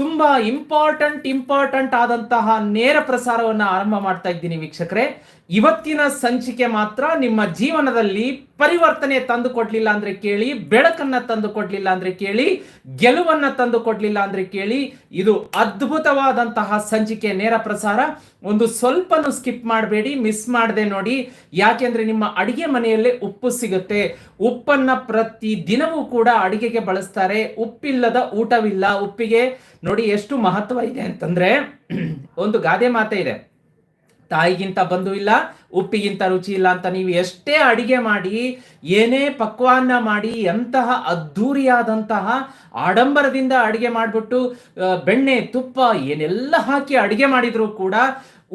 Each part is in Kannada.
ತುಂಬಾ ಇಂಪಾರ್ಟೆಂಟ್ ಇಂಪಾರ್ಟೆಂಟ್ ಆದಂತಹ ನೇರ ಪ್ರಸಾರವನ್ನು ಆರಂಭ ಮಾಡ್ತಾ ಇದ್ದೀನಿ ವೀಕ್ಷಕರೇ. ಇವತ್ತಿನ ಸಂಚಿಕೆ ಮಾತ್ರ ನಿಮ್ಮ ಜೀವನದಲ್ಲಿ ಪರಿವರ್ತನೆ ತಂದು ಕೊಡ್ಲಿಲ್ಲ ಅಂದ್ರೆ ಕೇಳಿ, ಬೆಳಕನ್ನ ತಂದು ಕೊಡ್ಲಿಲ್ಲ ಅಂದ್ರೆ ಕೇಳಿ, ಗೆಲುವನ್ನ ತಂದು ಕೊಡ್ಲಿಲ್ಲ ಅಂದ್ರೆ ಕೇಳಿ, ಇದು ಅದ್ಭುತವಾದಂತಹ ಸಂಚಿಕೆ ನೇರ ಪ್ರಸಾರ. ಒಂದು ಸ್ವಲ್ಪನೂ ಸ್ಕಿಪ್ ಮಾಡಬೇಡಿ, ಮಿಸ್ ಮಾಡದೆ ನೋಡಿ. ಯಾಕೆಂದ್ರೆ ನಿಮ್ಮ ಅಡಿಗೆ ಮನೆಯಲ್ಲೇ ಉಪ್ಪು ಸಿಗುತ್ತೆ. ಉಪ್ಪನ್ನ ಪ್ರತಿ ದಿನವೂ ಕೂಡ ಅಡಿಗೆಗೆ ಬಳಸ್ತಾರೆ. ಉಪ್ಪಿಲ್ಲದ ಊಟವಿಲ್ಲ. ಉಪ್ಪಿಗೆ ನೋಡಿ ಎಷ್ಟು ಮಹತ್ವ ಇದೆ ಅಂತಂದ್ರೆ, ಒಂದು ಗಾದೆ ಮಾತೆ ಇದೆ. ತಾಯಿಗಿಂತ ಬಂದು ಇಲ್ಲ, ಉಪ್ಪಿಗಿಂತ ರುಚಿ ಇಲ್ಲ ಅಂತ ನೀವು ಎಷ್ಟೇ ಅಡಿಗೆ ಮಾಡಿ, ಏನೇ ಪಕ್ವಾನ್ನ ಮಾಡಿ, ಎಂತಹ ಅದ್ಧೂರಿಯಾದಂತಹ ಆಡಂಬರದಿಂದ ಅಡಿಗೆ ಮಾಡಿಬಿಟ್ಟು ಬೆಣ್ಣೆ, ತುಪ್ಪ, ಏನೆಲ್ಲ ಹಾಕಿ ಅಡಿಗೆ ಮಾಡಿದರೂ ಕೂಡ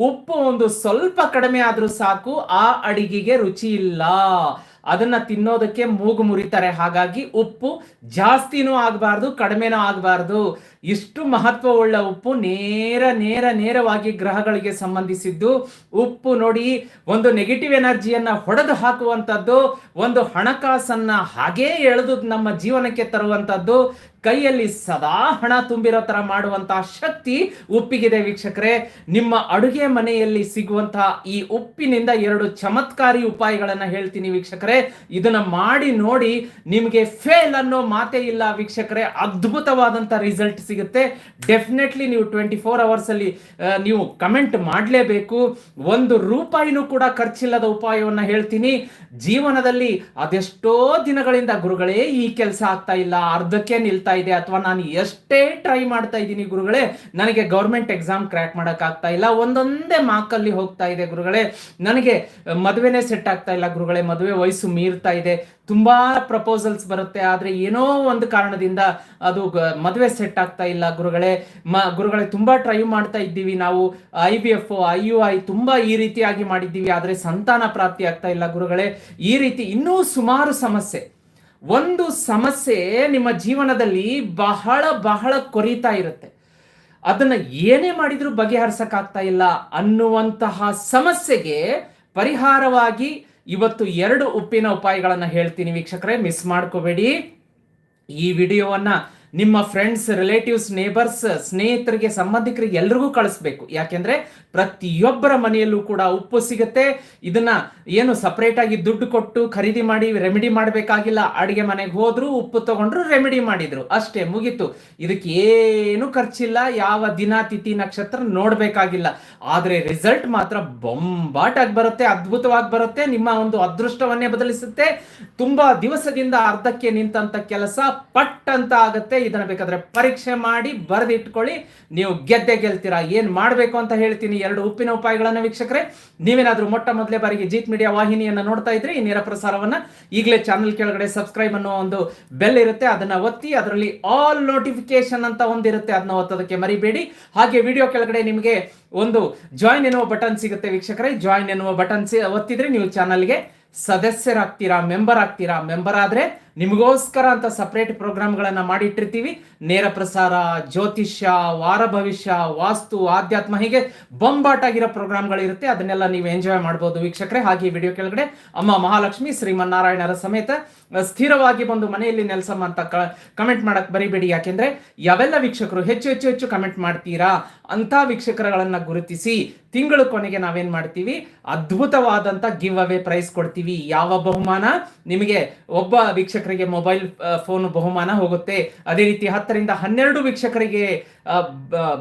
ಉಪ್ಪು ಒಂದು ಸ್ವಲ್ಪ ಕಡಿಮೆ ಆದ್ರೂ ಸಾಕು, ಆ ಅಡಿಗೆಗೆ ರುಚಿ ಇಲ್ಲ. ಅದನ್ನ ತಿನ್ನೋದಕ್ಕೆ ಮೂಗು ಮುರಿತಾರೆ. ಹಾಗಾಗಿ ಉಪ್ಪು ಜಾಸ್ತಿನೂ ಆಗಬಾರ್ದು, ಕಡಿಮೆನೂ ಆಗಬಾರ್ದು. ಇಷ್ಟು ಮಹತ್ವವುಳ್ಳ ಉಪ್ಪು ನೇರ ನೇರ, ನೇರವಾಗಿ ಗ್ರಹಗಳಿಗೆ ಸಂಬಂಧಿಸಿದ್ದು, ಉಪ್ಪು ನೋಡಿ ಒಂದು ನೆಗೆಟಿವ್ ಎನರ್ಜಿಯನ್ನ ಹೊಡೆದು ಹಾಕುವಂಥದ್ದು, ಒಂದು ಹಣಕಾಸನ್ನ ಹಾಗೇ ಎಳೆದು ನಮ್ಮ ಜೀವನಕ್ಕೆ ತರುವಂಥದ್ದು, ಕೈಯಲ್ಲಿ ಸದಾ ಹಣ ತುಂಬಿರೋ ತರ ಮಾಡುವಂತಹ ಶಕ್ತಿ ಉಪ್ಪಿಗಿದೆ ವೀಕ್ಷಕರೇ. ನಿಮ್ಮ ಅಡುಗೆ ಮನೆಯಲ್ಲಿ ಸಿಗುವಂತಹ ಈ ಉಪ್ಪಿನಿಂದ ಎರಡು ಚಮತ್ಕಾರಿ ಉಪಾಯಗಳನ್ನ ಹೇಳ್ತೀನಿ ವೀಕ್ಷಕರೇ. ಇದನ್ನ ಮಾಡಿ ನೋಡಿ ನಿಮಗೆ ಫೇಲ್ ಅನ್ನೋ ಮಾತೇ ಇಲ್ಲ ವೀಕ್ಷಕರೇ. ಅದ್ಭುತವಾದಂತ ರಿಸಲ್ಟ್ ಸಿಗುತ್ತೆ. ಡೆಫಿನೆಟ್ಲಿ ನೀವು ಟ್ವೆಂಟಿ ಫೋರ್ ಅವರ್ಸ್ ಅಲ್ಲಿ ನೀವು ಕಮೆಂಟ್ ಮಾಡಲೇಬೇಕು. ಒಂದು ರೂಪಾಯಿನೂ ಕೂಡ ಖರ್ಚಿಲ್ಲದ ಉಪಾಯವನ್ನ ಹೇಳ್ತೀನಿ. ಜೀವನದಲ್ಲಿ ಅದೆಷ್ಟೋ ದಿನಗಳಿಂದ ಗುರುಗಳೇ ಈ ಕೆಲಸ ಆಗ್ತಾ ಇಲ್ಲ. ಅರ್ಧಕ್ಕೆ ನಿಲ್ತಾ ಇದೆ. ಅಥವಾ ನಾನು ಎಷ್ಟೇ ಟ್ರೈ ಮಾಡ್ತಾ ಇದ್ದೀನಿ ಗುರುಗಳೇ, ನನಗೆ ಗೌರ್ಮೆಂಟ್ ಎಕ್ಸಾಮ್ ಕ್ರ್ಯಾಕ್ ಮಾಡೋಕ್ಕಾಗ್ತಾ ಇಲ್ಲ. ಒಂದೊಂದೇ ಮಾರ್ಕಲ್ಲಿ ಹೋಗ್ತಾ ಇದೆ ಗುರುಗಳೇ. ನನಗೆ ಮದುವೆನೇ ಸೆಟ್ ಆಗ್ತಾ ಇಲ್ಲ ಗುರುಗಳೇ. ಮದುವೆ ವಯಸ್ಸು ಮೀರ್ತಾ ಇದೆ. ತುಂಬಾ ಪ್ರಪೋಸಲ್ಸ್ ಬರುತ್ತೆ. ಆದ್ರೆ ಏನೋ ಒಂದು ಕಾರಣದಿಂದ ಅದು ಮದುವೆ ಸೆಟ್ ಆಗ್ತಾ ಇಲ್ಲ. ಗುರುಗಳೇ, ಮ, ಗುರುಗಳೇ, ತುಂಬಾ ಟ್ರೈ ಮಾಡ್ತಾ ಇದ್ದೀವಿ. ನಾವು I B F I U I ತುಂಬಾ ಈ ರೀತಿಯಾಗಿ ಮಾಡಿದ್ದೀವಿ. ಆದ್ರೆ ಸಂತಾನ ಪ್ರಾಪ್ತಿ ಆಗ್ತಾ ಇಲ್ಲ ಗುರುಗಳೇ. ಈ ರೀತಿ ಇನ್ನೂ ಸುಮಾರು ಸಮಸ್ಯೆ. ಒಂದು ಸಮಸ್ಯೆ ನಿಮ್ಮ ಜೀವನದಲ್ಲಿ ಬಹಳ ಬಹಳ ಕೊರೀತಾ ಇರುತ್ತೆ. ಅದನ್ನ ಏನೇ ಮಾಡಿದ್ರೂ ಬಗೆಹರಿಸಕ್ಕಾಗ್ತಾ ಇಲ್ಲ ಅನ್ನುವಂತಹ ಸಮಸ್ಯೆಗೆ ಪರಿಹಾರವಾಗಿ ಇವತ್ತು ಎರಡು ಉಪ್ಪಿನ ಉಪಾಯಗಳನ್ನು ಹೇಳ್ತೀನಿ ವೀಕ್ಷಕರೇ. ಮಿಸ್ ಮಾಡ್ಕೋಬೇಡಿ. ಈ ವಿಡಿಯೋವನ್ನ ನಿಮ್ಮ ಫ್ರೆಂಡ್ಸ್ ರಿಲೇಟಿವ್ಸ್ ನೇಬರ್ಸ್ ಸ್ನೇಹಿತರಿಗೆ, ಸಂಬಂಧಿಕರಿಗೆ ಎಲ್ರಿಗೂ ಕಳಿಸ್ಬೇಕು. ಯಾಕೆಂದ್ರೆ ಪ್ರತಿಯೊಬ್ಬರ ಮನೆಯಲ್ಲೂ ಕೂಡ ಉಪ್ಪು ಸಿಗುತ್ತೆ. ಇದನ್ನ ಏನು ಸಪರೇಟ್ ಆಗಿ ದುಡ್ಡು ಕೊಟ್ಟು ಖರೀದಿ ಮಾಡಿ ರೆಮಿಡಿ ಮಾಡಬೇಕಾಗಿಲ್ಲ. ಅಡಿಗೆ ಮನೆಗೆ ಹೋದ್ರು ಉಪ್ಪು ತಗೊಂಡ್ರು ರೆಮಿಡಿ ಮಾಡಿದ್ರು. ಅಷ್ಟೇ, ಮುಗೀತು. ಇದಕ್ಕೆ ಏನು ಖರ್ಚಿಲ್ಲ. ಯಾವ ದಿನ ತಿಥಿ ನಕ್ಷತ್ರ ನೋಡ್ಬೇಕಾಗಿಲ್ಲ. ಆದ್ರೆ ರಿಸಲ್ಟ್ ಮಾತ್ರ ಬೊಂಬಾಟಾಗಿ ಬರುತ್ತೆ, ಅದ್ಭುತವಾಗಿ ಬರುತ್ತೆ, ನಿಮ್ಮ ಒಂದು ಅದೃಷ್ಟವನ್ನೇ ಬದಲಿಸುತ್ತೆ. ತುಂಬಾ ದಿವಸದಿಂದ ಅರ್ಧಕ್ಕೆ ನಿಂತ ಕೆಲಸ ಪಟ್ ಅಂತ ಆಗುತ್ತೆ. ಇದನ್ನ ಬೇಕಾದ್ರೆ ಪರೀಕ್ಷೆ ಮಾಡಿ ಬರೆದಿಟ್ಕೊಳ್ಳಿ. ನೀವು ಗೆದ್ದೆ ಗೆಲ್ತೀರಾ, ಏನು ಮಾಡ್ಬೇಕು ಅಂತ ಹೇಳ್ತೀನಿ. ಎರಡು ಉಪ್ಪಿನ ಉಪಾಯಗಳನ್ನ ವೀಕ್ಷಕರೇ, ನೀವೇನಾದ್ರೂ ಮೊಟ್ಟ ಮೊದಲೇ ಬಾರಿಗೆ ಜೀತ್ ಮೀಡಿಯಾ ವಾಹಿನಿಯನ್ನ ನೋಡ್ತಾ ಇದ್ರೆ ಈ ನೇರ ಪ್ರಸಾರವನ್ನ ಈಗಲೇ ಚಾನಲ್ ಕೆಳಗಡೆ ಸಬ್ಸ್ಕ್ರೈಬ್ ಅನ್ನೋ ಒಂದು ಬೆಲ್ ಇರುತ್ತೆ. ಅದನ್ನ ಒತ್ತಿ, ಅದರಲ್ಲಿ ಆಲ್ ನೋಟಿಫಿಕೇಶನ್ ಅಂತ ಒಂದಿರುತ್ತೆ ಅದನ್ನ ಒತ್ತೋದಕ್ಕೆ ಮರಿಬೇಡಿ. ಹಾಗೆ ವಿಡಿಯೋ ಕೆಳಗಡೆ ನಿಮಗೆ ಒಂದು ಜಾಯಿನ್ ಎನ್ನುವ ಬಟನ್ ಸಿಗುತ್ತೆ ವೀಕ್ಷಕರೇ. ಜಾಯಿನ್ ಎನ್ನುವ ಬಟನ್ ಒತ್ತಿದ್ರೆ ನೀವು ಚಾನಲ್ಗೆ ಸದಸ್ಯರಾಗ್ತೀರಾ ಮೆಂಬರ್ ಆಗ್ತೀರಾ ಮೆಂಬರ್ ಆದ್ರೆ ನಿಮಗೋಸ್ಕರ ಅಂತ ಸಪ್ರೇಟ್ ಪ್ರೋಗ್ರಾಮ್ಗಳನ್ನು ಮಾಡಿಟ್ಟಿರ್ತೀವಿ. ನೇರ ಪ್ರಸಾರ, ಜ್ಯೋತಿಷ್ಯ, ವಾರ ಭವಿಷ್ಯ, ವಾಸ್ತು, ಆಧ್ಯಾತ್ಮ, ಹೀಗೆ ಬಂಬಾಟಾಗಿರೋ ಪ್ರೋಗ್ರಾಮ್ಗಳಿರುತ್ತೆ ಅದನ್ನೆಲ್ಲ ನೀವು ಎಂಜಾಯ್ ಮಾಡ್ಬೋದು ವೀಕ್ಷಕರೇ. ಹಾಗೆ ವಿಡಿಯೋ ಕೆಳಗಡೆ ಅಮ್ಮ ಮಹಾಲಕ್ಷ್ಮಿ, ಶ್ರೀಮನ್ನಾರಾಯಣರ ಸಮೇತ ಸ್ಥಿರವಾಗಿ ಬಂದು ಮನೆಯಲ್ಲಿ ನೆಲೆಸಮ್ಮ ಅಂತ ಕಮೆಂಟ್ ಮಾಡಕ್ ಬರಿಬೇಡಿ. ಯಾಕೆಂದ್ರೆ ಯಾವೆಲ್ಲ ವೀಕ್ಷಕರು ಹೆಚ್ಚು ಹೆಚ್ಚು ಹೆಚ್ಚು ಕಮೆಂಟ್ ಮಾಡ್ತೀರಾ ಅಂತ ವೀಕ್ಷಕರುಗಳನ್ನ ಗುರುತಿಸಿ ತಿಂಗಳ ಕೊನೆಗೆ ನಾವೇನ್ ಮಾಡ್ತೀವಿ? ಅದ್ಭುತವಾದಂತ ಗಿವ್ ಅವೇ ಪ್ರೈಸ್ ಕೊಡ್ತೀವಿ. ಯಾವ ಬಹುಮಾನ? ನಿಮಗೆ ಒಬ್ಬ ವೀಕ್ಷಕರಿಗೆ ಮೊಬೈಲ್ ಫೋನ್ ಬಹುಮಾನ ಹೋಗುತ್ತೆ. ಅದೇ ರೀತಿ ಹತ್ತರಿಂದ ಹನ್ನೆರಡು ವೀಕ್ಷಕರಿಗೆ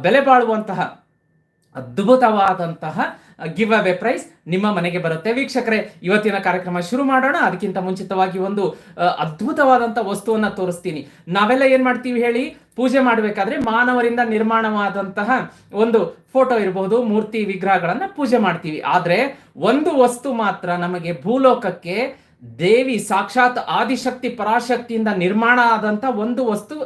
ಬೆಲೆ ಬಾಳುವಂತಹ ಅದ್ಭುತವಾದಂತಹ ಗಿವ್ ಅವೇ ಪ್ರೈಸ್ ನಿಮ್ಮ ಮನೆಗೆ ಬರುತ್ತೆ. ವೀಕ್ಷಕರೇ, ಇವತ್ತಿನ ಕಾರ್ಯಕ್ರಮ ಶುರು ಮಾಡೋಣ. ಅದಕ್ಕಿಂತ ಮುಂಚಿತವಾಗಿ ಒಂದು ಅದ್ಭುತವಾದಂಥ ವಸ್ತುವನ್ನ ತೋರಿಸ್ತೀನಿ. ನಾವೆಲ್ಲ ಏನ್ ಮಾಡ್ತೀವಿ ಹೇಳಿ? ಪೂಜೆ ಮಾಡಬೇಕಾದ್ರೆ ಮಾನವರಿಂದ ನಿರ್ಮಾಣವಾದಂತಹ ಒಂದು ಫೋಟೋ ಇರಬಹುದು ಮೂರ್ತಿ ವಿಗ್ರಹಗಳನ್ನ ಪೂಜೆ ಮಾಡ್ತೀವಿ. ಆದ್ರೆ ಒಂದು ವಸ್ತು ಮಾತ್ರ ನಮಗೆ ಭೂಲೋಕಕ್ಕೆ ದೇವಿ ಸಾಕ್ಷಾತ್ ಆದಿಶಕ್ತಿ ಪರಾಶಕ್ತಿಯಿಂದ ನಿರ್ಮಾಣ ಆದಂತ ಒಂದು ವಸ್ತು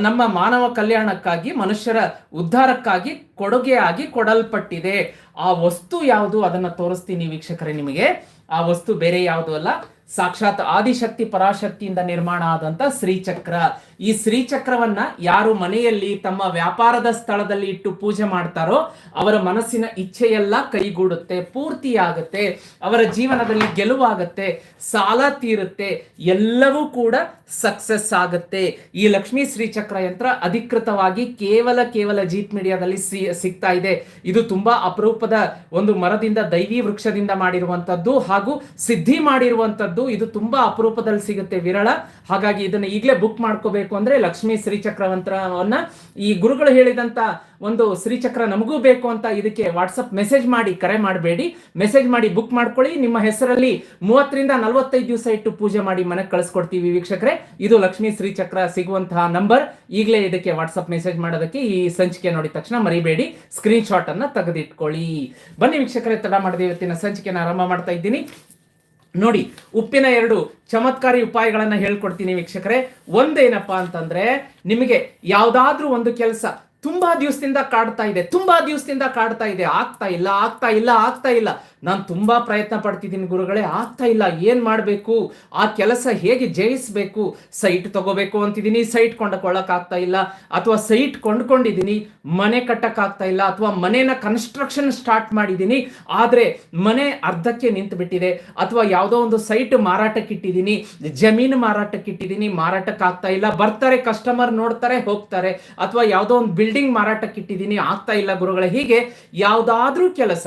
ನಮ್ಮ ಮಾನವ ಕಲ್ಯಾಣಕ್ಕಾಗಿ, ಮನುಷ್ಯರ ಉದ್ಧಾರಕ್ಕಾಗಿ ಕೊಡುಗೆಯಾಗಿ ಕೊಡಲ್ಪಟ್ಟಿದೆ. ಆ ವಸ್ತು ಯಾವುದು ಅದನ್ನ ತೋರಿಸ್ತೀನಿ ವೀಕ್ಷಕರೇ ನಿಮಗೆ. ಆ ವಸ್ತು ಬೇರೆ ಯಾವುದು ಅಲ್ಲ, ಸಾಕ್ಷಾತ್ ಆದಿಶಕ್ತಿ ಪರಾಶಕ್ತಿಯಿಂದ ನಿರ್ಮಾಣ ಆದಂತ ಶ್ರೀಚಕ್ರ. ಈ ಶ್ರೀಚಕ್ರವನ್ನ ಯಾರು ಮನೆಯಲ್ಲಿ ತಮ್ಮ ವ್ಯಾಪಾರದ ಸ್ಥಳದಲ್ಲಿ ಇಟ್ಟು ಪೂಜೆ ಮಾಡ್ತಾರೋ ಅವರ ಮನಸ್ಸಿನ ಇಚ್ಛೆಯೆಲ್ಲ ಕೈಗೂಡುತ್ತೆ, ಪೂರ್ತಿಯಾಗುತ್ತೆ, ಅವರ ಜೀವನದಲ್ಲಿ ಗೆಲುವಾಗುತ್ತೆ, ಸಾಲ ತೀರುತ್ತೆ, ಎಲ್ಲವೂ ಕೂಡ ಸಕ್ಸಸ್ ಆಗುತ್ತೆ. ಈ ಲಕ್ಷ್ಮೀ ಶ್ರೀಚಕ್ರ ಯಂತ್ರ ಅಧಿಕೃತವಾಗಿ ಕೇವಲ ಕೇವಲ ಜೀತ್ ಮೀಡಿಯಾದಲ್ಲಿ ಸಿಗ್ತಾ ಇದೆ. ಇದು ತುಂಬಾ ಅಪರೂಪದ ಒಂದು ಮರದಿಂದ, ದೈವಿ ವೃಕ್ಷದಿಂದ ಮಾಡಿರುವಂತದ್ದು ಹಾಗೂ ಸಿದ್ಧಿ ಮಾಡಿರುವಂತದ್ದು ಇದು ತುಂಬಾ ಅಪರೂಪದಲ್ಲಿ ಸಿಗುತ್ತೆ ವಿರಳ. ಹಾಗಾಗಿ ಇದನ್ನ ಈಗಲೇ ಬುಕ್ ಮಾಡ್ಕೋಬೇಕು. ಅಂದ್ರೆ ಲಕ್ಷ್ಮೀ ಈ ಗುರುಗಳು ಹೇಳಿದಂತ ಒಂದು ಶ್ರೀಚಕ್ರ ನಮಗೂ ಬೇಕು ಅಂತ ಇದಕ್ಕೆ ವಾಟ್ಸಪ್ ಮೆಸೇಜ್ ಮಾಡಿ, ಕರೆ ಮಾಡಬೇಡಿ. ಮೆಸೇಜ್ ಮಾಡಿ ಬುಕ್ ಮಾಡ್ಕೊಳ್ಳಿ. ನಿಮ್ಮ ಹೆಸರಲ್ಲಿ ಮೂವತ್ತರಿಂದ ನಲವತ್ತೈದು ದಿವಸ ಇಟ್ಟು ಪೂಜೆ ಮಾಡಿ ಮನೆಗೆ ಕಳಿಸ್ಕೊಡ್ತೀವಿ ವೀಕ್ಷಕರೇ. ಇದು ಲಕ್ಷ್ಮೀ ಶ್ರೀಚಕ್ರ ಸಿಗುವಂತಹ ನಂಬರ್ ಈಗಲೇ ಇದಕ್ಕೆ ವಾಟ್ಸಪ್ ಮೆಸೇಜ್ ಮಾಡೋದಕ್ಕೆ ಈ ಸಂಚಿಕೆ ನೋಡಿದ ತಕ್ಷಣ ಮರಿಬೇಡಿ. ಸ್ಕ್ರೀನ್ ಶಾಟ್ ಅನ್ನ ತೆಗೆದಿಟ್ಕೊಳ್ಳಿ. ಬನ್ನಿ ವೀಕ್ಷಕರೇ, ತಡ ಮಾಡಿದ ಇವತ್ತಿನ ಸಂಚಿಕೆನ ಆರಂಭ ಮಾಡ್ತಾ ಇದ್ದೀನಿ. ನೋಡಿ ಉಪ್ಪಿನ ಎರಡು ಚಮತ್ಕಾರಿ ಉಪಾಯಗಳನ್ನ ಹೇಳ್ಕೊಡ್ತೀನಿ ವೀಕ್ಷಕರೇ. ಒಂದೇನಪ್ಪ ಅಂತಂದ್ರೆ ನಿಮಗೆ ಯಾವುದಾದ್ರೂ ಒಂದು ಕೆಲಸ ತುಂಬಾ ದಿವಸದಿಂದ ಕಾಡ್ತಾ ಇದೆ, ತುಂಬಾ ದಿವಸದಿಂದ ಕಾಡ್ತಾ ಇದೆ. ಆಗ್ತಾ ಇಲ್ಲ ಆಗ್ತಾ ಇಲ್ಲ ಆಗ್ತಾ ಇಲ್ಲ. ನಾನು ತುಂಬಾ ಪ್ರಯತ್ನ ಪಡ್ತಿದ್ದೀನಿ ಗುರುಗಳೇ, ಆಗ್ತಾ ಇಲ್ಲ. ಏನ್ ಮಾಡಬೇಕು? ಆ ಕೆಲಸ ಹೇಗೆ ಜಯಿಸ್ಬೇಕು? ಸೈಟ್ ತಗೋಬೇಕು ಅಂತಿದ್ದೀನಿ, ಸೈಟ್ ಕೊಂಡ್ಕೊಳ್ಳಕ್ ಆಗ್ತಾ ಇಲ್ಲ. ಅಥವಾ ಸೈಟ್ ಕೊಂಡ್ಕೊಂಡಿದ್ದೀನಿ, ಮನೆ ಕಟ್ಟಕ್ ಆಗ್ತಾ ಇಲ್ಲ. ಅಥವಾ ಮನೇನ ಕನ್ಸ್ಟ್ರಕ್ಷನ್ ಸ್ಟಾರ್ಟ್ ಮಾಡಿದ್ದೀನಿ, ಆದ್ರೆ ಮನೆ ಅರ್ಧಕ್ಕೆ ನಿಂತು ಬಿಟ್ಟಿದೆ ಅಥವಾ ಯಾವುದೋ ಒಂದು ಸೈಟ್ ಮಾರಾಟಕ್ಕೆ ಇಟ್ಟಿದ್ದೀನಿ, ಜಮೀನು ಮಾರಾಟಕ್ಕೆ ಇಟ್ಟಿದ್ದೀನಿ, ಮಾರಾಟಕ್ಕಾಗ್ತಾ ಇಲ್ಲ. ಬರ್ತಾರೆ ಕಸ್ಟಮರ್ ನೋಡ್ತಾರೆ, ಹೋಗ್ತಾರೆ. ಅಥವಾ ಯಾವುದೋ ಒಂದು ಬಿಲ್ಡಿಂಗ್ ಮಾರಾಟಕ್ಕೆ ಇಟ್ಟಿದ್ದೀನಿ ಆಗ್ತಾ ಇಲ್ಲ ಗುರುಗಳ. ಹೀಗೆ ಯಾವುದಾದ್ರೂ ಕೆಲಸ.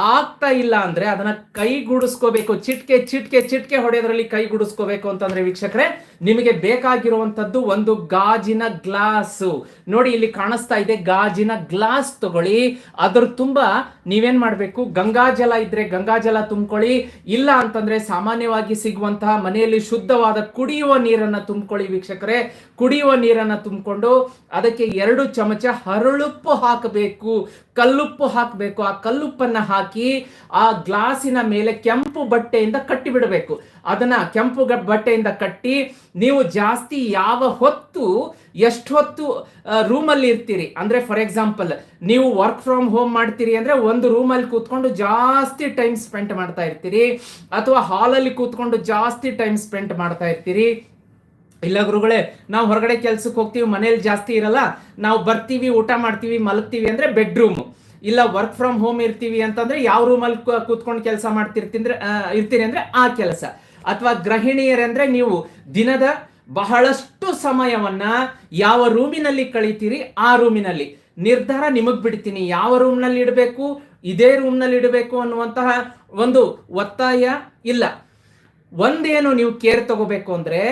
ಆಗ್ತಾ ಇಲ್ಲ ಅಂದ್ರೆ ಅದನ್ನ ಕೈಗೂಡಿಸ್ಕೋಬೇಕು ಚಿಟ್ಕೆ ಚಿಟ್ಕೆ ಚಿಟ್ಕೆ ಹೊಡೆಯೋದ್ರಲ್ಲಿ ಕೈಗೂಡಿಸ್ಕೋಬೇಕು ಅಂತಂದ್ರೆ ವೀಕ್ಷಕರೇ, ನಿಮಗೆ ಬೇಕಾಗಿರುವಂತದ್ದು ಒಂದು ಗಾಜಿನ ಗ್ಲಾಸು. ನೋಡಿ, ಇಲ್ಲಿ ಕಾಣಿಸ್ತಾ ಇದೆ, ಗಾಜಿನ ಗ್ಲಾಸ್ ತಗೊಳ್ಳಿ. ಅದ್ರ ತುಂಬಾ ನೀವೇನ್ ಮಾಡ್ಬೇಕು? ಗಂಗಾಜಲ ಇದ್ರೆ ಗಂಗಾಜಲ ತುಂಬ್ಕೊಳ್ಳಿ. ಇಲ್ಲ ಅಂತಂದ್ರೆ ಸಾಮಾನ್ಯವಾಗಿ ಸಿಗುವಂತಹ ಮನೆಯಲ್ಲಿ ಶುದ್ಧವಾದ ಕುಡಿಯುವ ನೀರನ್ನ ತುಂಬ್ಕೊಳ್ಳಿ ವೀಕ್ಷಕರೇ. ಕುಡಿಯುವ ನೀರನ್ನ ತುಂಬಿಕೊಂಡು ಅದಕ್ಕೆ ಎರಡು ಚಮಚ ಹರಳುಪ್ಪು ಹಾಕಬೇಕು. ಕಲ್ಲುಪ್ಪು ಹಾಕಬೇಕು. ಆ ಕಲ್ಲುಪ್ಪನ್ನ ಹಾಕಿ ಆ ಗ್ಲಾಸಿನ ಮೇಲೆ ಕೆಂಪು ಬಟ್ಟೆಯಿಂದ ಕಟ್ಟಿ ಬಿಡಬೇಕು ಅದನ್ನ ಕೆಂಪು ಬಟ್ಟೆಯಿಂದ ಕಟ್ಟಿ ನೀವು ಜಾಸ್ತಿ ಯಾವ ಹೊತ್ತು, ಎಷ್ಟು ಹೊತ್ತು ರೂಮಲ್ಲಿ ಇರ್ತೀರಿ? ಅಂದ್ರೆ ಫಾರ್ ಎಕ್ಸಾಂಪಲ್, ನೀವು ವರ್ಕ್ ಫ್ರಮ್ ಹೋಮ್ ಮಾಡ್ತೀರಿ ಅಂದ್ರೆ ಒಂದು ರೂಮಲ್ಲಿ ಕೂತ್ಕೊಂಡು ಜಾಸ್ತಿ ಟೈಮ್ ಸ್ಪೆಂಡ್ ಮಾಡ್ತಾ ಇರ್ತೀರಿ. ಅಥವಾ ಹಾಲಲ್ಲಿ ಕೂತ್ಕೊಂಡು ಜಾಸ್ತಿ ಟೈಮ್ ಸ್ಪೆಂಡ್ ಮಾಡ್ತಾ ಇರ್ತೀರಿ. ಇಲ್ಲ ಗುರುಗಳೇ, ನಾವು ಹೊರಗಡೆ ಕೆಲ್ಸಕ್ಕೆ ಹೋಗ್ತೀವಿ, ಮನೇಲಿ ಜಾಸ್ತಿ ಇರಲ್ಲ. ನಾವು ಬರ್ತೀವಿ, ಊಟ ಮಾಡ್ತೀವಿ, ಮಲಗ್ತೀವಿ ಅಂದ್ರೆ ಬೆಡ್ರೂಮ್. ಇಲ್ಲ ವರ್ಕ್ ಫ್ರಮ್ ಹೋಮ್ ಇರ್ತೀವಿ ಅಂತಂದ್ರೆ ಯಾವ ರೂಮಲ್ಲಿ ಕೂತ್ಕೊಂಡು ಕೆಲಸ ಮಾಡ್ತಿರ್ತಿಂದ್ರೆ ಇರ್ತೀರಿ ಅಂದ್ರೆ ಆ ಕೆಲಸ. ಅಥವಾ ಗೃಹಿಣಿಯರಂದ್ರೆ ನೀವು ದಿನದ ಬಹಳಷ್ಟು ಸಮಯವನ್ನ ಯಾವ ರೂಮಿನಲ್ಲಿ ಕಳಿತೀರಿ, ಆ ರೂಮಿನಲ್ಲಿ ನಿರ್ಧಾರ ನಿಮಗ್ ಬಿಡ್ತೀನಿ, ಯಾವ ರೂಮ್ನಲ್ಲಿ ಇಡಬೇಕು, ಇದೇ ರೂಮ್ನಲ್ಲಿ ಇಡಬೇಕು ಅನ್ನುವಂತಹ ಒಂದು ಒತ್ತಾಯ ಇಲ್ಲ. ಒಂದೇನು ನೀವು ಕೇರ್ ತಗೋಬೇಕು ಅಂದ್ರೆ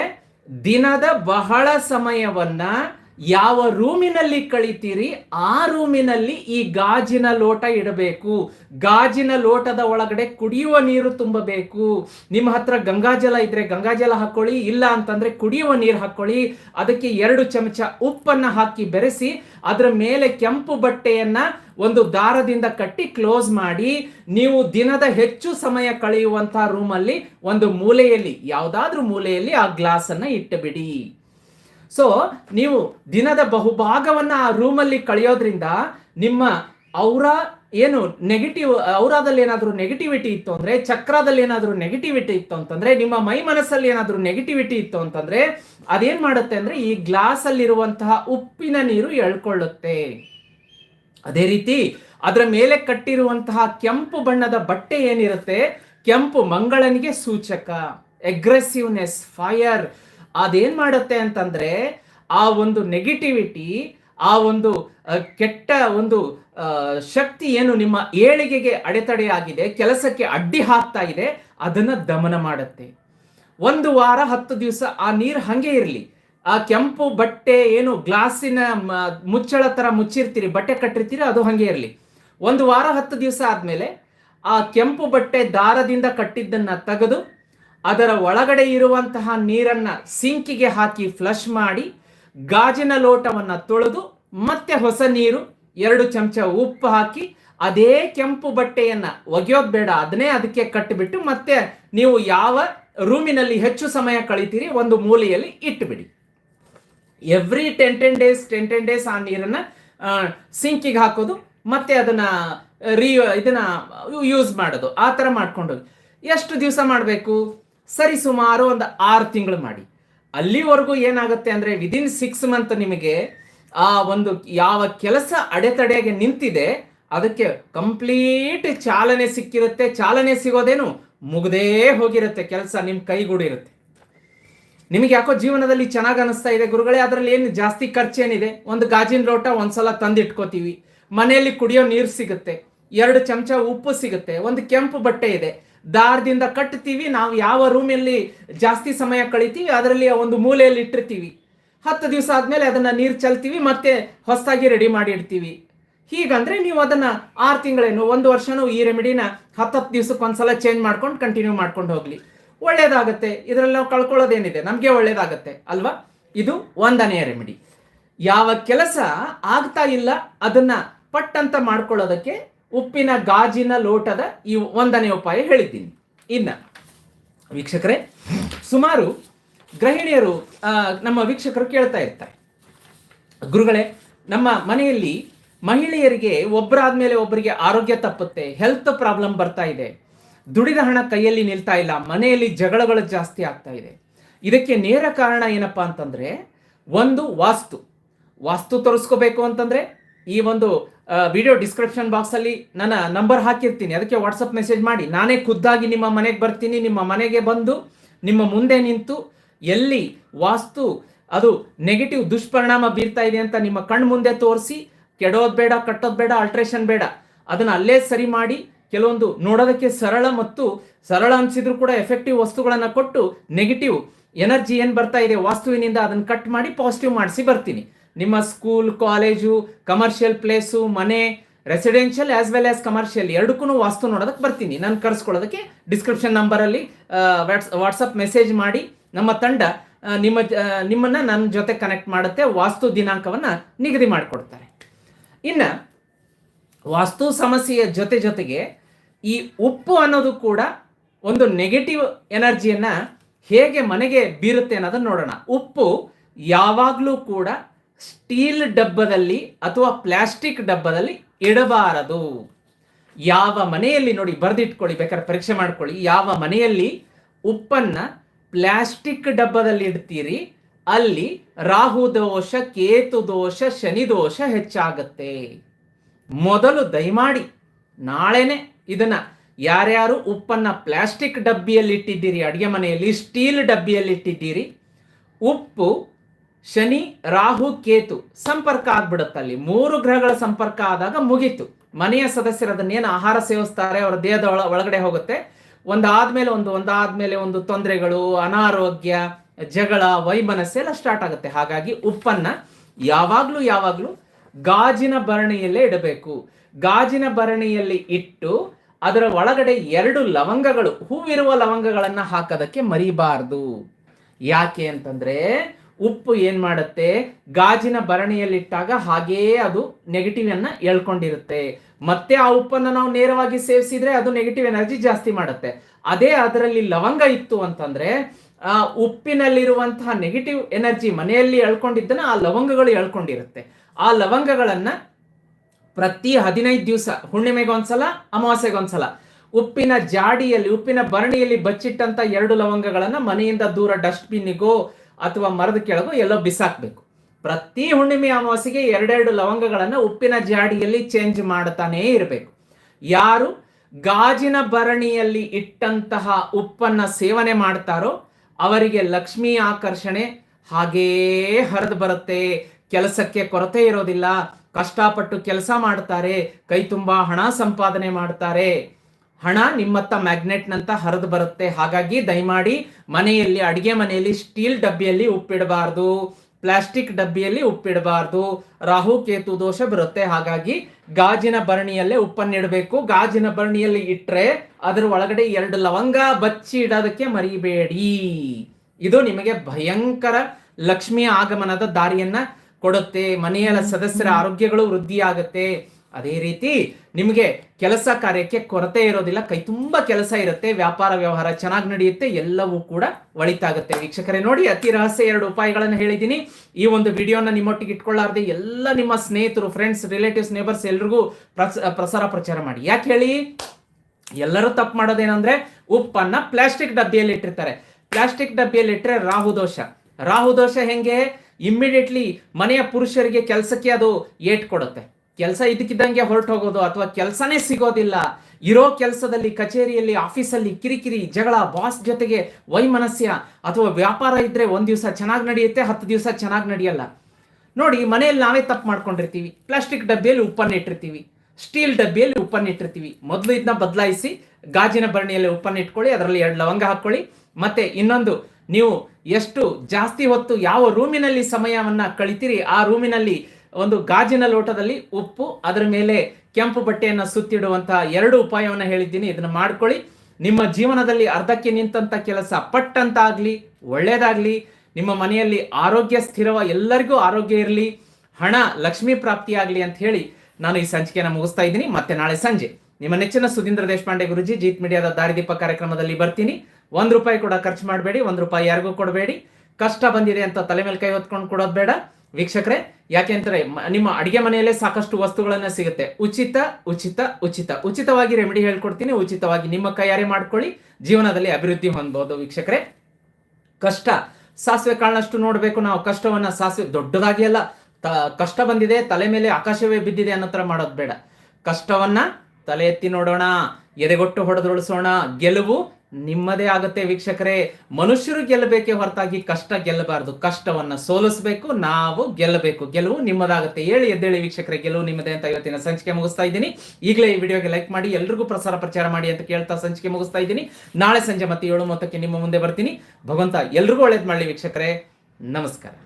ದಿನದ ಬಹಳ ಸಮಯವನ್ನ ಯಾವ ರೂಮಿನಲ್ಲಿ ಕಳಿತೀರಿ, ಆ ರೂಮಿನಲ್ಲಿ ಈ ಗಾಜಿನ ಲೋಟ ಇಡಬೇಕು. ಗಾಜಿನ ಲೋಟದ ಒಳಗಡೆ ಕುಡಿಯುವ ನೀರು ತುಂಬಬೇಕು. ನಿಮ್ಮ ಹತ್ರ ಗಂಗಾಜಲ ಇದ್ರೆ ಗಂಗಾಜಲ ಹಾಕೊಳ್ಳಿ, ಇಲ್ಲ ಅಂತಂದ್ರೆ ಕುಡಿಯುವ ನೀರು ಹಾಕೊಳ್ಳಿ. ಅದಕ್ಕೆ ಎರಡು ಚಮಚ ಉಪ್ಪನ್ನ ಹಾಕಿ ಬೆರೆಸಿ, ಅದರ ಮೇಲೆ ಕೆಂಪು ಬಟ್ಟೆಯನ್ನ ಒಂದು ದಾರದಿಂದ ಕಟ್ಟಿ ಕ್ಲೋಸ್ ಮಾಡಿ, ನೀವು ದಿನದ ಹೆಚ್ಚು ಸಮಯ ಕಳೆಯುವಂತಹ ರೂಮಲ್ಲಿ ಒಂದು ಮೂಲೆಯಲ್ಲಿ, ಯಾವುದಾದ್ರೂ ಮೂಲೆಯಲ್ಲಿ ಆ ಗ್ಲಾಸ್ ಅನ್ನ ಇಟ್ಟುಬಿಡಿ. ಸೊ ನೀವು ದಿನದ ಬಹುಭಾಗವನ್ನ ಆ ರೂಮಲ್ಲಿ ಕಳೆಯೋದ್ರಿಂದ ನಿಮ್ಮ ಔರ ಏನು ನೆಗೆಟಿವ್ ಔರಾದಲ್ಲಿ ಏನಾದರೂ ನೆಗೆಟಿವಿಟಿ ಇತ್ತು ಅಂದ್ರೆ, ಚಕ್ರದಲ್ಲಿ ಏನಾದರೂ ನೆಗೆಟಿವಿಟಿ ಇತ್ತು ಅಂತಂದ್ರೆ, ನಿಮ್ಮ ಮೈ ಮನಸ್ಸಲ್ಲಿ ಏನಾದರೂ ನೆಗೆಟಿವಿಟಿ ಇತ್ತು ಅಂತಂದ್ರೆ, ಅದೇನ್ ಮಾಡುತ್ತೆ ಅಂದ್ರೆ, ಈ ಗ್ಲಾಸ್ ಅಲ್ಲಿರುವಂತಹ ಉಪ್ಪಿನ ನೀರು ಎಳ್ಕೊಳ್ಳುತ್ತೆ. ಅದೇ ರೀತಿ ಅದರ ಮೇಲೆ ಕಟ್ಟಿರುವಂತಹ ಕೆಂಪು ಬಣ್ಣದ ಬಟ್ಟೆ ಏನಿರುತ್ತೆ, ಕೆಂಪು ಮಂಗಳನಿಗೆ ಸೂಚಕ. ಎಗ್ರೆಸಿವ್ನೆಸ್ ಫೈರ್ ಅದೇನ್ ಮಾಡುತ್ತೆ ಅಂತಂದ್ರೆ, ಆ ಒಂದು ನೆಗೆಟಿವಿಟಿ ಆ ಒಂದು ಕೆಟ್ಟ ಒಂದು ಶಕ್ತಿ ಏನು ನಿಮ್ಮ ಏಳಿಗೆಗೆ ಅಡೆತಡೆಯಾಗಿದೆ, ಕೆಲಸಕ್ಕೆ ಅಡ್ಡಿ ಹಾಕ್ತಾ ಇದೆ, ಅದನ್ನ ದಮನ ಮಾಡುತ್ತೆ. ಒಂದು ವಾರ, ಹತ್ತು ದಿವಸ ಆ ನೀರು ಹಂಗೆ ಇರಲಿ. ಆ ಕೆಂಪು ಬಟ್ಟೆ ಏನು ಗ್ಲಾಸಿನ ಮುಚ್ಚಳ ತರ ಮುಚ್ಚಿರ್ತೀರಿ, ಬಟ್ಟೆ ಕಟ್ಟಿರ್ತೀರಿ, ಅದು ಹಂಗೆ ಇರಲಿ. ಒಂದು ವಾರ, ಹತ್ತು ದಿವಸ ಆದಮೇಲೆ ಆ ಕೆಂಪು ಬಟ್ಟೆ ದಾರದಿಂದ ಕಟ್ಟಿದ್ದನ್ನ ತೆಗೆದು ಅದರ ಒಳಗಡೆ ಇರುವಂತಹ ನೀರನ್ನ ಸಿಂಕಿಗೆ ಹಾಕಿ ಫ್ಲಶ್ ಮಾಡಿ ಗಾಜಿನ ಲೋಟವನ್ನ ತೊಳೆದು ಮತ್ತೆ ಹೊಸ ನೀರು, ಎರಡು ಚಮಚ ಉಪ್ಪು ಹಾಕಿ ಅದೇ ಕೆಂಪು ಬಟ್ಟೆಯನ್ನ ಒಗೆಯೋದು ಬೇಡ. ಅದನ್ನೇ ಅದಕ್ಕೆ ಕಟ್ಟಿಬಿಟ್ಟು ಮತ್ತೆ ನೀವು ಯಾವ ರೂಮಿನಲ್ಲಿ ಹೆಚ್ಚು ಸಮಯ ಕಳಿತೀರಿ ಒಂದು ಮೂಲೆಯಲ್ಲಿ ಇಟ್ಟುಬಿಡಿ every ten ten days ten ten days ಆ ನೀರನ್ನ ಸಿಂಕಿಗೆ ಹಾಕೋದು, ಮತ್ತೆ ಅದನ್ನ ರೀ ಇದನ್ನ ಯೂಸ್ ಮಾಡೋದು. ಆ ಥರ ಮಾಡ್ಕೊಂಡು ಎಷ್ಟು ದಿವಸ ಮಾಡಬೇಕು? ಸರಿ ಸುಮಾರು ಒಂದು ಆರು ತಿಂಗಳು ಮಾಡಿ. ಅಲ್ಲಿವರೆಗೂ ಏನಾಗುತ್ತೆ ಅಂದರೆ ವಿದಿನ್ ಸಿಕ್ಸ್ ಮಂತ್ ನಿಮಗೆ, ಆ ಒಂದು ಯಾವ ಕೆಲಸ ಅಡೆತಡೆಗೆ ನಿಂತಿದೆ, ಅದಕ್ಕೆ ಕಂಪ್ಲೀಟ್ ಚಾಲನೆ ಸಿಕ್ಕಿರುತ್ತೆ. ಚಾಲನೆ ಸಿಗೋದೇನು? ಮುಗದೇ ಹೋಗಿರುತ್ತೆ ಕೆಲಸ ನಿಮ್ಮ ಕೈಗೂಡಿರುತ್ತೆ. ನಿಮಗೆ ಯಾಕೋ ಜೀವನದಲ್ಲಿ ಚೆನ್ನಾಗಿ ಅನಿಸ್ತಾ ಇದೆ ಗುರುಗಳೇ, ಅದರಲ್ಲಿ ಏನು ಜಾಸ್ತಿ ಖರ್ಚೇನಿದೆ? ಒಂದು ಗಾಜಿನ ಲೋಟ ಒಂದ್ಸಲ ತಂದಿಟ್ಕೋತೀವಿ. ಮನೆಯಲ್ಲಿ ಕುಡಿಯೋ ನೀರು ಸಿಗುತ್ತೆ. ಎರಡು ಚಮಚ ಉಪ್ಪು ಸಿಗುತ್ತೆ. ಒಂದು ಕೆಂಪು ಬಟ್ಟೆ ಇದೆ. ದಾರದಿಂದ ಕಟ್ತೀವಿ, ನಾವು ಯಾವ ರೂಮಲ್ಲಿ ಜಾಸ್ತಿ ಸಮಯ ಕಳಿತೀವಿ, ಅದರಲ್ಲಿ ಒಂದು ಮೂಲೆಯಲ್ಲಿ ಇಟ್ಟಿರ್ತೀವಿ. ಹತ್ತು ದಿವಸ ಆದಮೇಲೆ ಅದನ್ನ ನೀರು ಚೆಲ್ತೀವಿ, ಮತ್ತೆ ಹೊಸದಾಗಿ ರೆಡಿ ಮಾಡಿ ಇಡ್ತೀವಿ. ಹೀಗಂದ್ರೆ ನೀವು ಅದನ್ನ ಆರು ತಿಂಗಳೇನು, ಒಂದು ವರ್ಷನೂ ಈ ರೆಮಿಡಿನ ಹತ್ತತ್ತು ದಿವ್ಸಕ್ಕೆ ಒಂದ್ಸಲ ಚೇಂಜ್ ಮಾಡ್ಕೊಂಡು ಕಂಟಿನ್ಯೂ ಮಾಡ್ಕೊಂಡು ಹೋಗ್ಲಿ. ಒಳ್ಳೇದಾಗತ್ತೆ. ಇದರಲ್ಲಿ ನಾವು ಕಳ್ಕೊಳ್ಳೋದೇನಿದೆ? ನಮಗೆ ಒಳ್ಳೇದಾಗತ್ತೆ, ಅಲ್ವಾ? ಇದು ಒಂದನೆಯ ರೆಮಿಡಿ ಯಾವ ಕೆಲಸ ಆಗ್ತಾ ಇಲ್ಲ, ಅದನ್ನ ಪಟ್ಟಂತ ಮಾಡ್ಕೊಳ್ಳೋದಕ್ಕೆ ಉಪ್ಪಿನ ಗಾಜಿನ ಲೋಟದ ಈ ಒಂದನೇ ಉಪಾಯ ಹೇಳಿದ್ದೀನಿ. ಇನ್ನ ವೀಕ್ಷಕರೇ, ಸುಮಾರು ಗೃಹಿಣಿಯರು ನಮ್ಮ ವೀಕ್ಷಕರು ಕೇಳ್ತಾ ಇರ್ತಾರೆ. ಗುರುಗಳೇ, ನಮ್ಮ ಮನೆಯಲ್ಲಿ ಮಹಿಳೆಯರಿಗೆ ಒಬ್ಬರಾದ ಮೇಲೆ ಒಬ್ಬರಿಗೆ ಆರೋಗ್ಯ ತಪ್ಪುತ್ತೆ ಹೆಲ್ತ್ ಪ್ರಾಬ್ಲಮ್ ಬರ್ತಾ ಇದೆ, ದುಡಿದ ಹಣ ಕೈಯಲ್ಲಿ ನಿಲ್ತಾ ಇಲ್ಲ, ಮನೆಯಲ್ಲಿ ಜಗಳಗಳು ಜಾಸ್ತಿ ಆಗ್ತಾ ಇದೆ. ಇದಕ್ಕೆ ನೇರ ಕಾರಣ ಏನಪ್ಪಾ ಅಂತಂದ್ರೆ, ಒಂದು ವಾಸ್ತು. ವಾಸ್ತು ತೋರಿಸ್ಕೋಬೇಕು ಅಂತಂದ್ರೆ, ಈ ಒಂದು ವಿಡಿಯೋ ಡಿಸ್ಕ್ರಿಪ್ಷನ್ ಬಾಕ್ಸ್ ಅಲ್ಲಿ ನನ್ನ ನಂಬರ್ ಹಾಕಿರ್ತೀನಿ. ಅದಕ್ಕೆ ವಾಟ್ಸಪ್ ಮೆಸೇಜ್ ಮಾಡಿ. ನಾನೇ ಖುದ್ದಾಗಿ ನಿಮ್ಮ ಮನೆಗೆ ಬರ್ತೀನಿ, ನಿಮ್ಮ ಮನೆಗೆ ಬಂದು, ನಿಮ್ಮ ಮುಂದೆ ನಿಂತು, ಎಲ್ಲಿ ವಾಸ್ತು, ಅದು ನೆಗೆಟಿವ್ ದುಷ್ಪರಿಣಾಮ ಬೀರ್ತಾ ಇದೆ ಅಂತ ನಿಮ್ಮ ಕಣ್ಣು ಮುಂದೆ ತೋರಿಸಿ, ಕೆಡೋದು ಬೇಡ, ಕಟ್ಟೋದು ಬೇಡ ಅಲ್ಟ್ರೇಷನ್ ಬೇಡ. ಅದನ್ನ ಅಲ್ಲೇ ಸರಿ ಮಾಡಿ, ಕೆಲವೊಂದು ನೋಡೋದಕ್ಕೆ ಸರಳ ಮತ್ತು ಸರಳ ಅನ್ಸಿದ್ರು ಕೂಡ ಎಫೆಕ್ಟಿವ್ ವಸ್ತುಗಳನ್ನು ಕೊಟ್ಟು ನೆಗೆಟಿವ್ ಎನರ್ಜಿ ಏನು ಬರ್ತಾ ಇದೆ ವಾಸ್ತುವಿನಿಂದ ಅದನ್ನ ಕಟ್ ಮಾಡಿ ಪಾಸಿಟಿವ್ ಮಾಡಿಸಿ ಬರ್ತೀನಿ. ನಿಮ್ಮ ಸ್ಕೂಲ್ ಕಾಲೇಜು ಕಮರ್ಷಿಯಲ್ ಪ್ಲೇಸು ಮನೆ residential as well as commercial ಎರಡಕ್ಕೂ ವಾಸ್ತು ನೋಡೋದಕ್ಕೆ ಬರ್ತೀನಿ. ನಾನು ಕರ್ಸ್ಕೊಳ್ಳೋದಕ್ಕೆ ಡಿಸ್ಕ್ರಿಪ್ಷನ್ ನಂಬರಲ್ಲಿ ವಾಟ್ಸಪ್ ಮೆಸೇಜ್ ಮಾಡಿ. ನಮ್ಮ ತಂಡ ನಿಮ್ಮ ನಿಮ್ಮನ್ನ ನನ್ನ ಜೊತೆ ಕನೆಕ್ಟ್ ಮಾಡುತ್ತೆ. ವಾಸ್ತು ದಿನಾಂಕವನ್ನ ನಿಗದಿ ಮಾಡಿಕೊಡ್ತಾರೆ. ಇನ್ನ, ವಾಸ್ತು ಸಮಸ್ಯೆಯ ಜೊತೆ ಜೊತೆಗೆ ಈ ಉಪ್ಪು ಅನ್ನೋದು ಕೂಡ ಒಂದು ನೆಗೆಟಿವ್ ಎನರ್ಜಿಯನ್ನ ಹೇಗೆ ಮನೆಗೆ ಬೀರುತ್ತೆ ಅನ್ನೋದನ್ನ ನೋಡೋಣ. ಉಪ್ಪು ಯಾವಾಗಲೂ ಕೂಡ ಸ್ಟೀಲ್ ಡಬ್ಬದಲ್ಲಿ ಅಥವಾ ಪ್ಲಾಸ್ಟಿಕ್ ಡಬ್ಬದಲ್ಲಿ ಇಡಬಾರದು. ಯಾವ ಮನೆಯಲ್ಲಿ ನೋಡಿ ಬರೆದಿಟ್ಕೊಳ್ಳಿ, ಬೇಕಾದ್ರೆ ಪರೀಕ್ಷೆ ಮಾಡ್ಕೊಳ್ಳಿ. ಯಾವ ಮನೆಯಲ್ಲಿ ಉಪ್ಪನ್ನ ಪ್ಲಾಸ್ಟಿಕ್ ಡಬ್ಬದಲ್ಲಿ ಇಡ್ತೀರಿ, ಅಲ್ಲಿ ರಾಹು ದೋಷ, ಕೇತು ದೋಷ, ಶನಿ ದೋಷ ಹೆಚ್ಚಾಗತ್ತೆ. ಮೊದಲು ದಯಮಾಡಿ ನಾಳೆನೆ ಇದನ್ನ ಯಾರ್ಯಾರು ಉಪ್ಪನ್ನ ಪ್ಲಾಸ್ಟಿಕ್ ಡಬ್ಬಿಯಲ್ಲಿ ಇಟ್ಟಿದ್ದೀರಿ, ಅಡುಗೆ ಮನೆಯಲ್ಲಿ ಸ್ಟೀಲ್ ಡಬ್ಬಿಯಲ್ಲಿ ಇಟ್ಟಿದ್ದೀರಿ, ಉಪ್ಪು ಶನಿ, ರಾಹು, ಕೇತು ಸಂಪರ್ಕ ಆಗ್ಬಿಡುತ್ತಲ್ಲಿ. ಮೂರು ಗ್ರಹಗಳ ಸಂಪರ್ಕ ಆದಾಗ ಮುಗೀತು. ಮನೆಯ ಸದಸ್ಯರು ಅದನ್ನೇನು ಆಹಾರ ಸೇವಿಸ್ತಾರೆ, ಅವರ ದೇಹದ ಒಳ ಒಳಗಡೆ ಹೋಗುತ್ತೆ. ಒಂದಾದ್ಮೇಲೆ ಒಂದು ಒಂದಾದ್ಮೇಲೆ ಒಂದು ತೊಂದರೆಗಳು, ಅನಾರೋಗ್ಯ, ಜಗಳ ವೈಮನಸ್ಸೆಲ್ಲ ಸ್ಟಾರ್ಟ್ ಆಗುತ್ತೆ. ಹಾಗಾಗಿ ಉಪ್ಪನ್ನ ಯಾವಾಗಲೂ ಯಾವಾಗಲೂ ಗಾಜಿನ ಭರಣಿಯಲ್ಲೇ ಇಡಬೇಕು. ಗಾಜಿನ ಭರಣಿಯಲ್ಲಿ ಇಟ್ಟು ಅದರ ಒಳಗಡೆ ಎರಡು ಲವಂಗಗಳು, ಹೂವಿರುವ ಲವಂಗಗಳನ್ನು ಹಾಕೋದಕ್ಕೆ ಮರಿಬಾರ್ದು. ಯಾಕೆ ಅಂತಂದ್ರೆ ಉಪ್ಪು ಏನು ಮಾಡುತ್ತೆ? ಗಾಜಿನ ಭರಣಿಯಲ್ಲಿಟ್ಟಾಗ ಹಾಗೇ ಅದು ನೆಗೆಟಿವ್ ಅನ್ನ ಎಳ್ಕೊಂಡಿರುತ್ತೆ. ಮತ್ತೆ ಆ ಉಪ್ಪನ್ನು ನಾವು ನೇರವಾಗಿ ಸೇವಿಸಿದ್ರೆ ಅದು ನೆಗೆಟಿವ್ ಎನರ್ಜಿ ಜಾಸ್ತಿ ಮಾಡುತ್ತೆ. ಅದೇ ಅದರಲ್ಲಿ ಲವಂಗ ಇತ್ತು ಅಂತಂದ್ರೆ, ಆ, ಉಪ್ಪಿನಲ್ಲಿರುವಂತಹ ನೆಗೆಟಿವ್ ಎನರ್ಜಿ ಮನೆಯಲ್ಲಿ ಎಳ್ಕೊಂಡಿದ್ದನ್ನ ಆ ಲವಂಗಗಳು ಎಳ್ಕೊಂಡಿರುತ್ತೆ. ಆ ಲವಂಗಗಳನ್ನ ಪ್ರತಿ ಹದಿನೈದು ದಿವಸ ಹುಣ್ಣಿಮೆಗೊಂದ್ಸಲ ಅಮಾವಾಸ್ಯೆಗೊಂದ್ಸಲ ಉಪ್ಪಿನ ಜಾಡಿಯಲ್ಲಿ, ಉಪ್ಪಿನ ಭರಣಿಯಲ್ಲಿ ಬಚ್ಚಿಟ್ಟಂತ ಎರಡು ಲವಂಗಗಳನ್ನ ಮನೆಯಿಂದ ದೂರ ಡಸ್ಟ್ಬಿನ್ನಿಗೋ ಅಥವಾ ಮರದ ಕೆಳಗೋ ಎಲ್ಲೋ ಬಿಸಾಕ್ಬೇಕು. ಪ್ರತಿ ಹುಣ್ಣಿಮೆ ಅಮಾವಾಸ್ಯೆಗೆ ಎರಡೆರಡು ಲವಂಗಗಳನ್ನು ಉಪ್ಪಿನ ಜಾಡಿಯಲ್ಲಿ ಚೇಂಜ್ ಮಾಡ್ತಾನೇ ಇರಬೇಕು. ಯಾರು ಗಾಜಿನ ಭರಣಿಯಲ್ಲಿ ಇಟ್ಟಂತಹ ಉಪ್ಪನ್ನ ಸೇವನೆ ಮಾಡ್ತಾರೋ ಅವರಿಗೆ ಲಕ್ಷ್ಮಿ ಆಕರ್ಷಣೆ ಹಾಗೇ ಹರಿದು ಬರುತ್ತೆ. ಕೆಲಸಕ್ಕೆ ಕೊರತೆ ಇರೋದಿಲ್ಲ. ಕಷ್ಟಪಟ್ಟು ಕೆಲಸ ಮಾಡ್ತಾರೆ. ಕೈ ತುಂಬಾ ಹಣ ಸಂಪಾದನೆ ಮಾಡ್ತಾರೆ. ಹಣ ನಿಮ್ಮತ್ತ ಮ್ಯಾಗ್ನೆಟ್ನಂತ ಹರಿದು ಬರುತ್ತೆ. ಹಾಗಾಗಿ ದಯಮಾಡಿ ಮನೆಯಲ್ಲಿ ಅಡಿಗೆ ಮನೆಯಲ್ಲಿ ಸ್ಟೀಲ್ ಡಬ್ಬಿಯಲ್ಲಿ ಉಪ್ಪಿಡಬಾರ್ದು. ಪ್ಲಾಸ್ಟಿಕ್ ಡಬ್ಬಿಯಲ್ಲಿ ಉಪ್ಪಿಡಬಾರ್ದು. ರಾಹು ಕೇತು ದೋಷ ಬರುತ್ತೆ. ಹಾಗಾಗಿ ಗಾಜಿನ ಭರಣಿಯಲ್ಲೇ ಉಪ್ಪನ್ನಿಡಬೇಕು ಗಾಜಿನ ಭರಣಿಯಲ್ಲಿ ಇಟ್ಟರೆ ಅದರ ಒಳಗಡೆ ಎರಡು ಲವಂಗ ಬಚ್ಚಿ ಇಡೋದಕ್ಕೆ ಮರಿಬೇಡಿ. ಇದು ನಿಮಗೆ ಭಯಂಕರ ಲಕ್ಷ್ಮಿಯ ಆಗಮನದ ದಾರಿಯನ್ನ ಕೊಡುತ್ತೆ. ಮನೆಯ ಸದಸ್ಯರ ಆರೋಗ್ಯಗಳು ವೃದ್ಧಿ ಆಗುತ್ತೆ ಅದೇ ರೀತಿ ನಿಮಗೆ ಕೆಲಸ ಕಾರ್ಯಕ್ಕೆ ಕೊರತೆ ಇರೋದಿಲ್ಲ, ಕೈ ತುಂಬ ಕೆಲಸ ಇರುತ್ತೆ, ವ್ಯಾಪಾರ ವ್ಯವಹಾರ ಚೆನ್ನಾಗಿ ನಡೆಯುತ್ತೆ, ಎಲ್ಲವೂ ಕೂಡ ಒಳಿತಾಗುತ್ತೆ. ವೀಕ್ಷಕರೇ ನೋಡಿ, ಅತಿ ರಹಸ್ಯ ಎರಡು ಉಪಾಯಗಳನ್ನು ಹೇಳಿದ್ದೀನಿ. ಈ ಒಂದು ವಿಡಿಯೋನ ನಿಮ್ಮೊಟ್ಟಿಗೆ ಇಟ್ಕೊಳ್ಳಾರ್ದೆ ಎಲ್ಲ ನಿಮ್ಮ ಸ್ನೇಹಿತರು ಫ್ರೆಂಡ್ಸ್ ರಿಲೇಟಿವ್ಸ್ ನೇಬರ್ಸ್ ಎಲ್ರಿಗೂ ಪ್ರಸ- ಪ್ರಸಾರ ಪ್ರಚಾರ ಮಾಡಿ. ಯಾಕೆ ಹೇಳಿ? ಎಲ್ಲರೂ ತಪ್ಪು ಮಾಡೋದೇನಂದ್ರೆ, ಉಪ್ಪನ್ನ ಪ್ಲಾಸ್ಟಿಕ್ ಡಬ್ಬಿಯಲ್ಲಿ ಇಟ್ಟಿರ್ತಾರೆ. ಪ್ಲಾಸ್ಟಿಕ್ ಡಬ್ಬಿಯಲ್ಲಿ ಇಟ್ಟರೆ ರಾಹು ದೋಷ. ರಾಹು ದೋಷ ಹೆಂಗೆ? ಇಮ್ಮಿಡಿಯೇಟ್ಲಿ ಮನೆಯ ಪುರುಷರಿಗೆ ಕೆಲಸಕ್ಕೆ ಅದು ಏಟ್ ಕೊಡುತ್ತೆ. ಕೆಲಸ ಇದಕ್ಕಿದ್ದಂಗೆ ಹೊರಟು ಹೋಗೋದು ಅಥವಾ ಕೆಲಸನೇ ಸಿಗೋದಿಲ್ಲ. ಇರೋ ಕೆಲಸದಲ್ಲಿ, ಕಚೇರಿಯಲ್ಲಿ, ಆಫೀಸಲ್ಲಿ ಕಿರಿಕಿರಿ, ಜಗಳ, ಬಾಸ್ ಜೊತೆಗೆ ವೈಮನಸ್ಯ ಅಥವಾ ವ್ಯಾಪಾರ ಇದ್ರೆ ಒಂದು ದಿವಸ ಚೆನ್ನಾಗಿ ನಡೆಯುತ್ತೆ, ಹತ್ತು ದಿವಸ ಚೆನ್ನಾಗಿ ನಡೆಯಲ್ಲ. ನೋಡಿ, ಮನೆಯಲ್ಲಿ ನಾವೇ ತಪ್ಪು ಮಾಡ್ಕೊಂಡಿರ್ತೀವಿ. ಪ್ಲಾಸ್ಟಿಕ್ ಡಬ್ಬಿಯಲ್ಲಿ ಉಪ್ಪನ್ನು ಇಟ್ಟಿರ್ತೀವಿ. ಸ್ಟೀಲ್ ಡಬ್ಬಿಯಲ್ಲಿ ಉಪ್ಪನ್ನು ಇಟ್ಟಿರ್ತೀವಿ. ಮೊದಲು ಇದನ್ನ ಬದಲಾಯಿಸಿ, ಗಾಜಿನ ಬರಣಿಯಲ್ಲಿ ಉಪ್ಪನ್ನು ಇಟ್ಕೊಳ್ಳಿ, ಅದರಲ್ಲಿ ಎರಡು ಲವಂಗ ಹಾಕ್ಕೊಳ್ಳಿ. ಮತ್ತೆ ಇನ್ನೊಂದು, ನೀವು ಎಷ್ಟು ಜಾಸ್ತಿ ಹೊತ್ತು ಯಾವ ರೂಮಿನಲ್ಲಿ ಸಮಯವನ್ನ ಕಳಿತೀರಿ, ಆ ರೂಮಿನಲ್ಲಿ ಒಂದು ಗಾಜಿನ ಲೋಟದಲ್ಲಿ ಉಪ್ಪು, ಅದರ ಮೇಲೆ ಕೆಂಪು ಬಟ್ಟೆಯನ್ನು ಸುತ್ತಿಡುವಂತಹ ಎರಡು ಉಪಾಯವನ್ನು ಹೇಳಿದ್ದೀನಿ. ಇದನ್ನು ಮಾಡ್ಕೊಳ್ಳಿ. ನಿಮ್ಮ ಜೀವನದಲ್ಲಿ ಅರ್ಧಕ್ಕೆ ನಿಂತಂತ ಕೆಲಸ ಪಟ್ಟಂತ ಆಗಲಿ ಒಳ್ಳೇದಾಗ್ಲಿ, ನಿಮ್ಮ ಮನೆಯಲ್ಲಿ ಆರೋಗ್ಯ ಸ್ಥಿರವ, ಎಲ್ಲರಿಗೂ ಆರೋಗ್ಯ ಇರಲಿ, ಹಣ ಲಕ್ಷ್ಮೀ ಪ್ರಾಪ್ತಿಯಾಗಲಿ ಅಂತ ಹೇಳಿ ನಾನು ಈ ಸಂಚಿಕೆಯನ್ನು ಮುಗಿಸ್ತಾ ಇದ್ದೀನಿ. ಮತ್ತೆ ನಾಳೆ ಸಂಜೆ. ನಿಮ್ಮ ನೆಚ್ಚಿನ ಸುಧೀಂದ್ರ ದೇಶಪಾಂಡೆ ಗುರುಜಿ, ಜೀತ್ ಮೀಡಿಯಾದ ದಾರಿದೀಪ ಕಾರ್ಯಕ್ರಮದಲ್ಲಿ ಬರ್ತೀನಿ. ಒಂದು ರೂಪಾಯಿ ಕೂಡ ಖರ್ಚು ಮಾಡಬೇಡಿ, ಒಂದು ರೂಪಾಯಿ ಯಾರಿಗೂ ಕೊಡಬೇಡಿ. ಕಷ್ಟ ಬಂದಿದೆ ಅಂತ ತಲೆ ಮೇಲೆ ಕೈ ಹೊತ್ಕೊಂಡು ಕೊಡೋದು ಬೇಡ. ವೀಕ್ಷಕರೇ, ಯಾಕೆ ಅಂತಾರೆ ನಿಮ್ಮ ಅಡಿಗೆ ಮನೆಯಲ್ಲೇ ಸಾಕಷ್ಟು ವಸ್ತುಗಳನ್ನ ಸಿಗುತ್ತೆ. ಉಚಿತ ಉಚಿತ ಉಚಿತ. ಉಚಿತವಾಗಿ ರೆಮಿಡಿ ಹೇಳ್ಕೊಡ್ತೀನಿ, ಉಚಿತವಾಗಿ ನಿಮ್ಮ ಕೈಯಾರೆ ಮಾಡ್ಕೊಳ್ಳಿ, ಜೀವನದಲ್ಲಿ ಅಭಿವೃದ್ಧಿ ಹೊಂದಬಹುದು ವೀಕ್ಷಕರೇ. ಕಷ್ಟ, ಸಾಸಿವೆ ಕಾಳನಷ್ಟು ನೋಡಬೇಕು ನಾವು. ಕಷ್ಟವನ್ನ ಸಾಸಿವೆ, ದೊಡ್ಡದಾಗಿ ಅಲ್ಲ ಕಷ್ಟ ಬಂದಿದೆ, ತಲೆ ಮೇಲೆ ಆಕಾಶವೇ ಬಿದ್ದಿದೆ ಅನ್ನೋ ಥರ ಮಾಡೋದು ಬೇಡ. ಕಷ್ಟವನ್ನ ತಲೆ ಎತ್ತಿ ನೋಡೋಣ, ಎದೆಗೊಟ್ಟು ಹೊಡೆದೊಳಿಸೋಣ ಗೆಲುವು ನಿಮ್ಮದೇ ಆಗುತ್ತೆ ವೀಕ್ಷಕರೇ. ಮನುಷ್ಯರು ಗೆಲ್ಲಬೇಕೇ ಹೊರತಾಗಿ ಕಷ್ಟ ಗೆಲ್ಲಬಾರದು. ಕಷ್ಟವನ್ನ ಸೋಲಿಸಬೇಕು, ನಾವು ಗೆಲ್ಲಬೇಕು. ಗೆಲುವು ನಿಮ್ಮದಾಗುತ್ತೆ. ಹೇಳಿ, ಎದ್ದೇಳಿ ವೀಕ್ಷಕರೇ, ಗೆಲುವು ನಿಮ್ಮದೇ ಅಂತ ಇವತ್ತಿನ ಸಂಚಿಕೆ ಮುಗಿಸ್ತಾ ಇದ್ದೀನಿ. ಈಗಲೇ ಈ ವಿಡಿಯೋಗೆ ಲೈಕ್ ಮಾಡಿ, ಎಲ್ರಿಗೂ ಪ್ರಸಾರ ಪ್ರಚಾರ ಮಾಡಿ ಅಂತ ಕೇಳ್ತಾ ಸಂಚಿಕೆ ಮುಗಿಸ್ತಾ ಇದ್ದೀನಿ. ನಾಳೆ ಸಂಜೆ ಮತ್ತೆ ಏಳು ಮೂವತ್ತಕ್ಕೆ ನಿಮ್ಮ ಮುಂದೆ ಬರ್ತೀನಿ. ಭಗವಂತ, ಎಲ್ರಿಗೂ ಒಳ್ಳೇದು ಮಾಡಲಿ ವೀಕ್ಷಕರೇ. ನಮಸ್ಕಾರ.